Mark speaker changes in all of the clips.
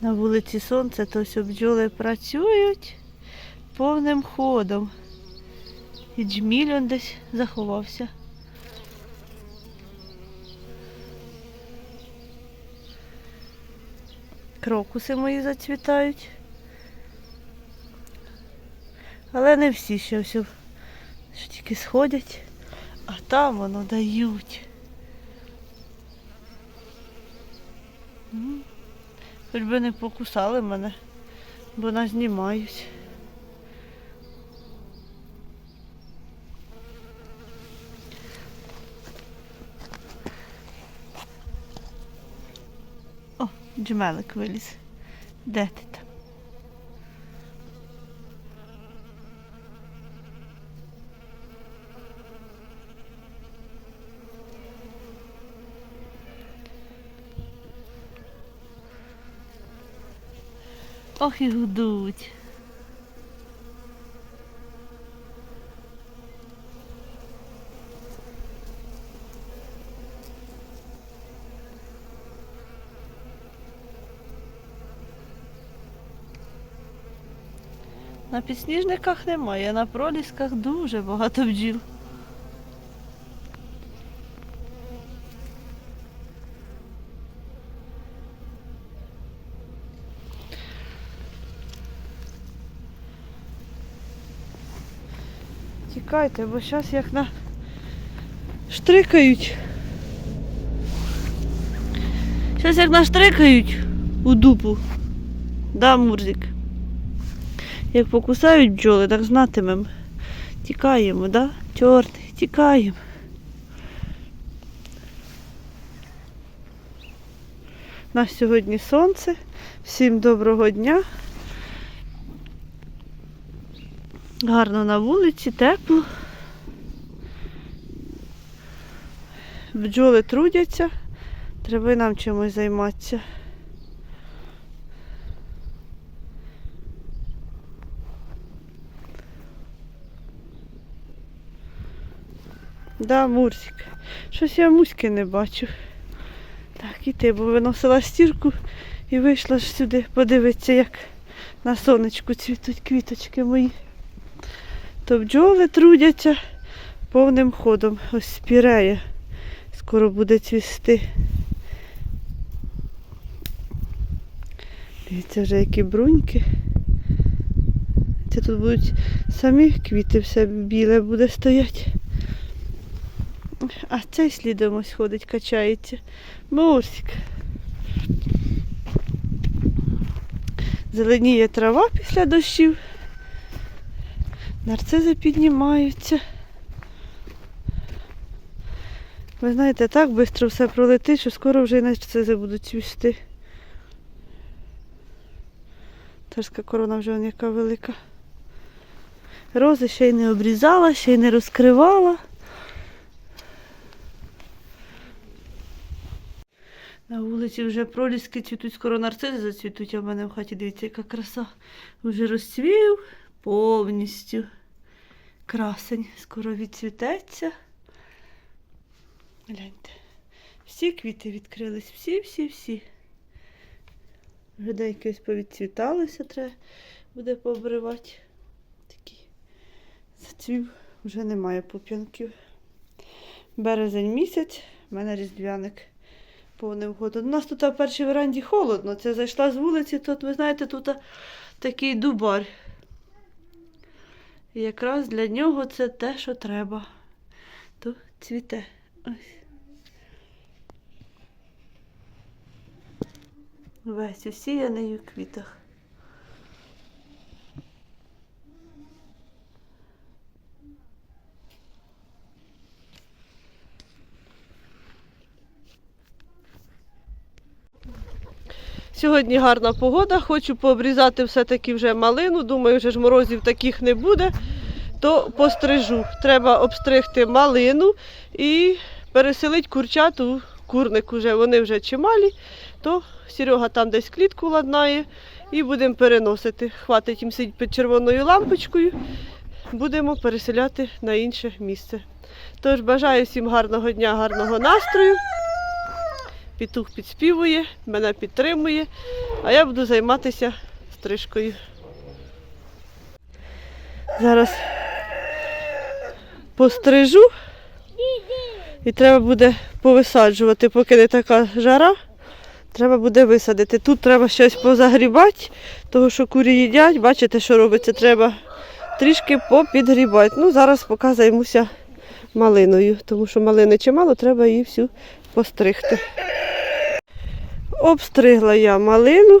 Speaker 1: На вулиці сонце, то все бджоли працюють повним ходом. І джміль он десь заховався. Крокуси мої зацвітають. Але не всі ще все, що тільки сходять, а там воно дають. Хоч би не покусали мене, бо нас знімають. О, джмелик виліз. Де ти там? Ох і гудуть. На підсніжниках немає, на пролісках дуже багато бджіл. Тікайте, бо зараз як на штрикають. Зараз як наштрикають у дупу. Да, Мурзик? Як покусають бджоли, так знатимем. Тікаємо, да? Чорний, тікаємо. У нас сьогодні сонце. Всім доброго дня. Гарно на вулиці, тепло. Бджоли трудяться. Треба нам чимось займатися. Да, Мурсик. Щось я муськи не бачу. Так, і ти, бо виносила стірку і вийшла ж сюди подивитися, як на сонечку цвітуть квіточки мої. То бджоли трудяться повним ходом. Ось спірея. Скоро буде цвісти. Дивіться вже які бруньки. Це тут будуть самі квіти, все біле буде стоять. А цей слідом ось ходить, качається. Мурсик. Зеленіє трава після дощів. Нарцизи піднімаються. Ви знаєте, так швидко все пролетить, що скоро вже і нарцизи будуть цвісти. Царська корона вже яка велика. Рози ще й не обрізала, ще й не розкривала. На вулиці вже проліски цвітуть, скоро нарцизи зацвітуть, а в мене в хаті дивіться, яка краса. Вже розцвів повністю. Красень скоро відцвітеться. Гляньте. Всі квіти відкрились, всі, всі, всі. Вже деякі ось повідцвіталися, треба буде пообривати. Такий зацвів, вже немає пуп'янків. Березень місяць, в мене різдвяник повним ходом. У нас тут в першій веранді холодно. Це зайшла з вулиці, тут, ви знаєте, тут такий дубар. І якраз для нього це те, що треба. То цвіте. Ось. Весь усіяний у квітах. Сьогодні гарна погода, хочу пообрізати все-таки вже малину. Думаю, вже ж морозів таких не буде, то пострижу. Треба обстригти малину і переселити курчат у курник уже. Вони вже чималі, то Серега там десь клітку ладнає і будемо переносити. Хватить їм сидіти під червоною лампочкою. Будемо переселяти на інше місце. Тож бажаю всім гарного дня, гарного настрою. Петух підспівує, мене підтримує, а я буду займатися стрижкою. Зараз пострижу і треба буде повисаджувати, поки не така жара. Треба буде висадити. Тут треба щось позагрібати, тому що курі їдять. Бачите, що робиться? Треба трішки попідгрібати. Ну, зараз поки займуся малиною, тому що малини чимало, треба її всю постригти. Обстригла я малину.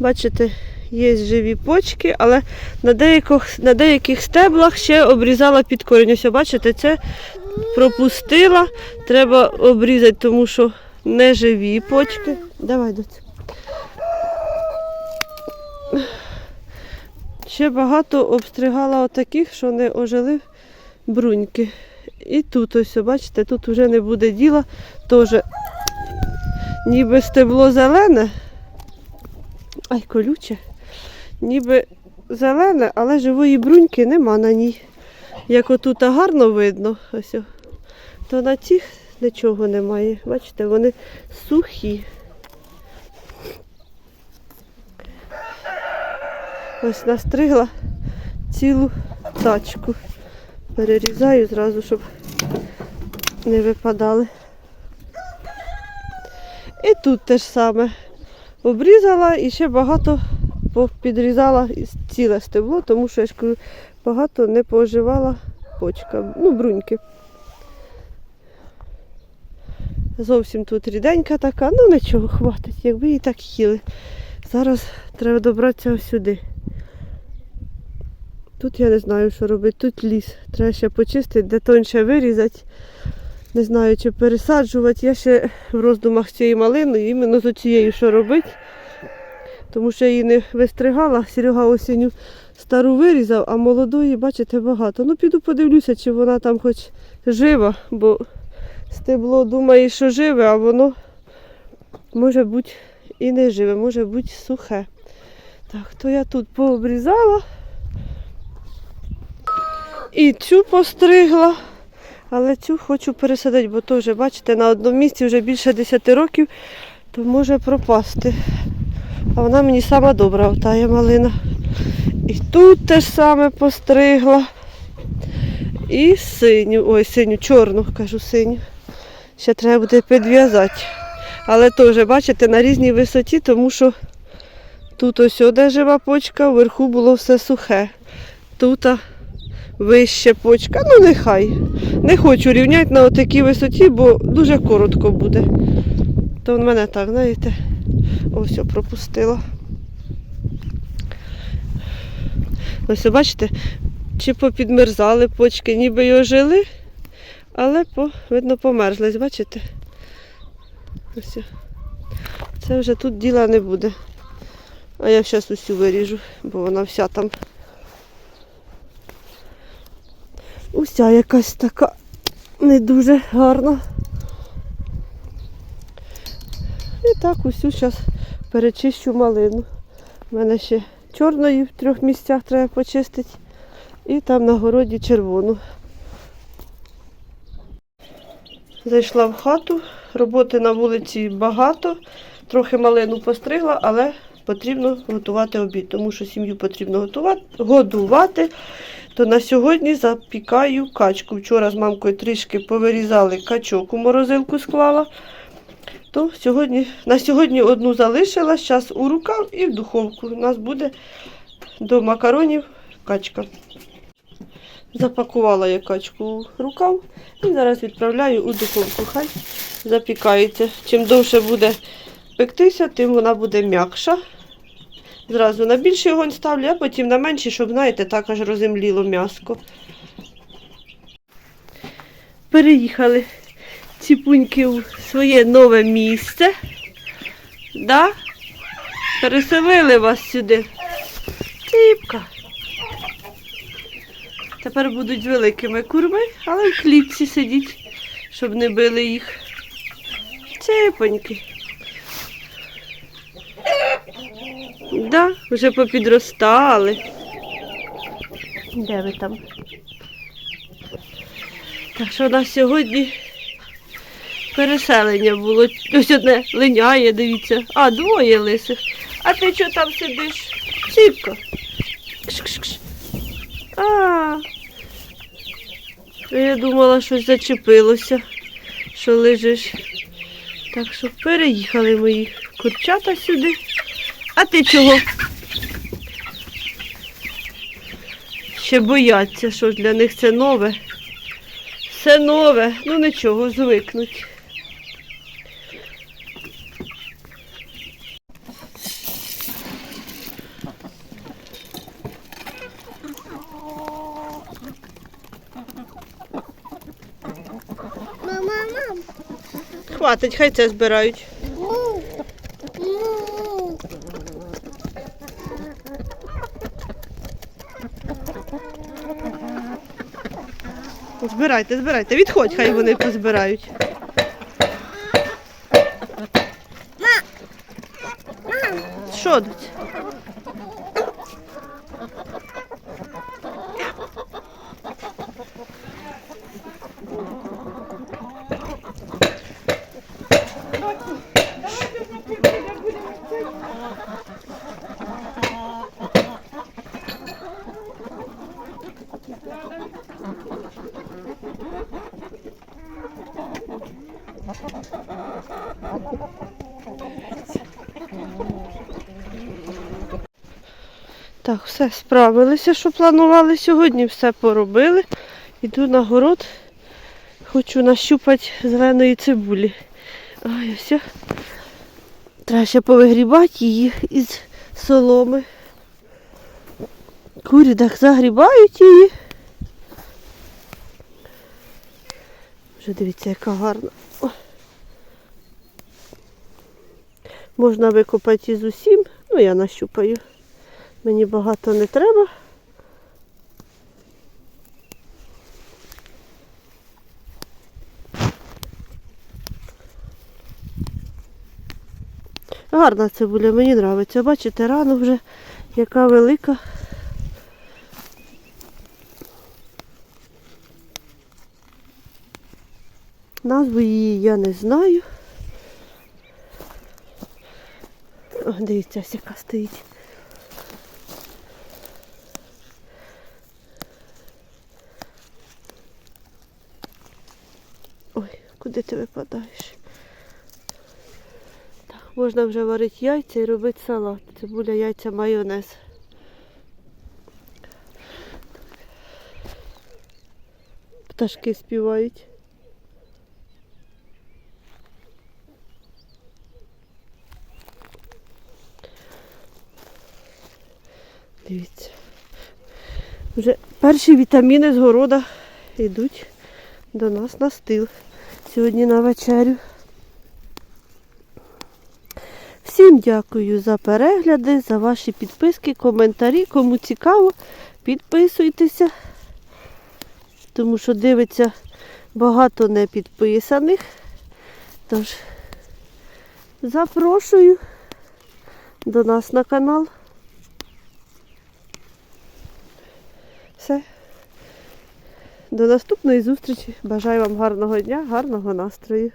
Speaker 1: Бачите, є живі почки, але на деяких, на деяких стеблах ще обрізала під корінь. Ось, бачите, це пропустила. Треба обрізати, тому що не живі почки. Давай, доці. Ще багато обстригала отаких, що не ожили бруньки. І тут ось, бачите, тут вже не буде діла. Теж ніби стебло зелене. Ай, колюче. Ніби зелене, але живої бруньки нема на ній. Як отут гарно видно, ось, то на цих нічого немає. Бачите, вони сухі. Ось настригла цілу тачку. Перерізаю зразу, щоб не випадали. І тут те ж саме. Обрізала і ще багато підрізала ціле стебло, тому що я ж кажу, багато не поживала почка, ну, бруньки. Зовсім тут ріденька така, ну нічого хватить, якби її так їли. Зараз треба добратися сюди. Тут я не знаю, що робити. Тут ліс. Треба ще почистити, де тоньше вирізати. Не знаю, чи пересаджувати. Я ще в роздумах з цією малиною, іменно з цією, що робити. Тому що її не вистригала. Серега осінню стару вирізав, а молодої, бачите, багато. Ну, піду подивлюся, чи вона там хоч жива, бо стебло думає, що живе, а воно може бути і не живе, може бути сухе. Так, то я тут пообрізала. І цю постригла, але цю хочу пересадити, бо теж, бачите, на одному місці вже більше 10 років, то може пропасти. А вона мені сама добра, отая малина. І тут те ж саме постригла. І синю, ой, синю, чорну, кажу синю. Ще треба буде підв'язати. Але теж, бачите, на різній висоті, тому що тут ось де жива почка, вверху було все сухе. Тут вище почка, ну нехай. Не хочу рівняти на отакій висоті, бо дуже коротко буде. То в мене так, знаєте, ось пропустила. Ось бачите, чи попідмерзали почки, ніби й ожили, але по, видно померзлись, бачите? Ось. Це вже тут діла не буде. А я зараз усю виріжу, бо вона вся там. Уся якась така не дуже гарна. І так усю зараз перечищу малину. У мене ще чорної в трьох місцях треба почистити. І там на городі червону. Зайшла в хату, роботи на вулиці багато, трохи малину постригла, але потрібно готувати обід, тому що сім'ю потрібно готувати, годувати. То на сьогодні запікаю качку. Вчора з мамкою трішки повирізали качок у морозилку склала. То сьогодні, на сьогодні одну залишила, зараз у рукав і в духовку. У нас буде до макаронів качка. Запакувала я качку у рукав і зараз відправляю у духовку. Хай запікається. Чим довше буде пектися, тим вона буде м'якша. Зразу на більший огонь ставлю, а потім на менший, щоб, знаєте, так аж роземліло м'яско. Переїхали ціпуньки в своє нове місце. Да? Переселили вас сюди. Ціпка. Тепер будуть великими курми, але в клітці сидіть, щоб не били їх. Ціпоньки. Да, вже попідростали. Де ви там? Так що на сьогодні Переселення було. Ось одне линяє, дивіться. А, двоє лисих. А ти що там сидиш? Сіпко. Кш-кш-кш. А. Я думала, щось зачепилося, що лежиш. Так що переїхали мої курчата сюди. А ти чого? Ще бояться, що для них це нове. Все нове, ну нічого, звикнуть.
Speaker 2: Мама, мам.
Speaker 1: Хватить, хай це збирають. Збирайте, збирайте. Відходь, хай вони позбирають. Що дуть? Так, все, справилися, що планували сьогодні, все поробили. Іду на город, хочу нащупати зеленої цибулі. Ай, ось. Треба ще повигрібати її із соломи. Курі так загрібають її. Вже дивіться, яка гарна. О. Можна викопати із усім, ну я нащупаю. Мені багато не треба. Гарна цибуля, мені подобається. Бачите, рано вже яка велика. Назву її я не знаю. О, дивіться, яка стоїть. Ой, куди ти випадаєш? Так, можна вже варити яйця і робити салат. Цибуля, яйця, майонез. Пташки співають. Дивіться. Вже перші вітаміни з города йдуть до нас на стил сьогодні на вечерю. Всім дякую за перегляди, за ваші підписки, коментарі. Кому цікаво, підписуйтеся, тому що дивиться багато не підписаних. Тож запрошую до нас на канал. Все. До наступної зустрічі. Бажаю вам гарного дня, гарного настрою.